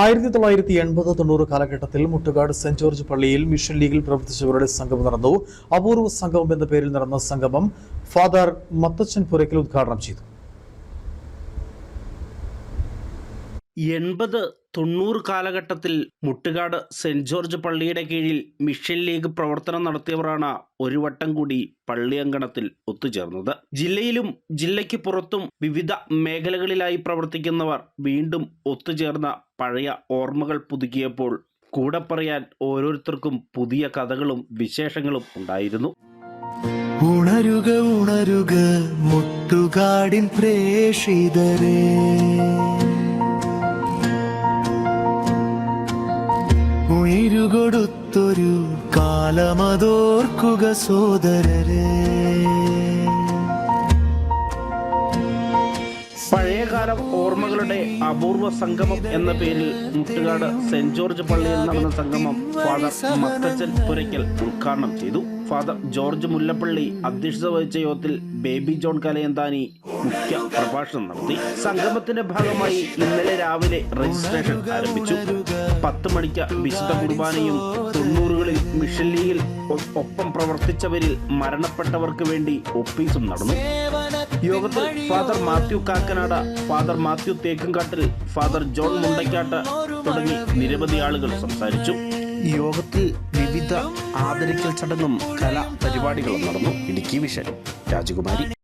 ആയിരത്തി തൊള്ളായിരത്തി എൺപത് തൊണ്ണൂറ് കാലഘട്ടത്തിൽ മുട്ടുകാട് സെന്റ് ജോർജ് പള്ളിയിൽ മിഷൻ ലീഗിൽ പ്രവർത്തിച്ചവരുടെ സംഗമം നടന്നു. അപൂർവ സംഗമം എന്ന പേരിൽ നടന്ന സംഗമം ഫാദർ മത്തച്ചൻ പുരയ്ക്കൽ ഉദ്ഘാടനം ചെയ്തു. എൺപത് തൊണ്ണൂറ് കാലഘട്ടത്തിൽ മുട്ടുകാട് സെന്റ് ജോർജ് പള്ളിയുടെ കീഴിൽ മിഷൻ ലീഗ് പ്രവർത്തനം നടത്തിയവരാണ് ഒരു വട്ടം കൂടി പള്ളി അങ്കണത്തിൽ ഒത്തുചേർന്നത്. ജില്ലയിലും ജില്ലയ്ക്ക് പുറത്തും വിവിധ മേഖലകളിലായി പ്രവർത്തിക്കുന്നവർ വീണ്ടും ഒത്തുചേർന്ന പഴയ ഓർമ്മകൾ പുതുക്കിയപ്പോൾ കൂടെ പറയാൻ ഓരോരുത്തർക്കും പുതിയ കഥകളും വിശേഷങ്ങളും ഉണ്ടായിരുന്നു. ഉണരുക ഉണരുക മുട്ടുകാടിൻ പ്രേഷിതരേ ഉയിരുകൊടുത്തൊരു കാലമതോർക്കുക സോദരരെ. പഴയകാലം ഓർമ്മകളുടെ അപൂർവ സംഗമം എന്ന പേരിൽ മുട്ടുകാട് സെന്റ് ജോർജ് പള്ളിയിൽ നടന്ന സംഗമം ഫാദർ മത്തച്ചൻ പുരയ്ക്കൽ ഉദ്ഘാടനം ചെയ്തു. ഫാദർ ജോർജ് മുല്ലപ്പള്ളി അധ്യക്ഷത വഹിച്ച യോഗത്തിൽ ബേബി ജോൺ കലയന്താനി മുഖ്യ പ്രഭാഷണം നടത്തി. സംഗമത്തിന്റെ ഭാഗമായി ഇന്നലെ രാവിലെ രജിസ്ട്രേഷൻ ആരംഭിച്ചു. പത്ത് മണിക്ക് വിശുദ്ധ കുർബാനയും തൊണ്ണൂറുകളിൽ മിഷൻ ലീഗിൽ ഒപ്പം പ്രവർത്തിച്ചവരിൽ മരണപ്പെട്ടവർക്ക് വേണ്ടി ഒപ്പീസും നടന്നു. യോഗത്തിൽ Father Mathew Kakkanada Father Mathew Thekkumkattil Father John Mundakkattu തുടങ്ങി നിരവധി ആളുകൾ സംസാരിച്ചു. യോഗത്തിൽ വിവിധ ആദരിക്കൽ ചടങ്ങും കലാ പരിപാടികളും നടന്നു. ഇടുക്കി വിഷൻ രാജകുമാരി.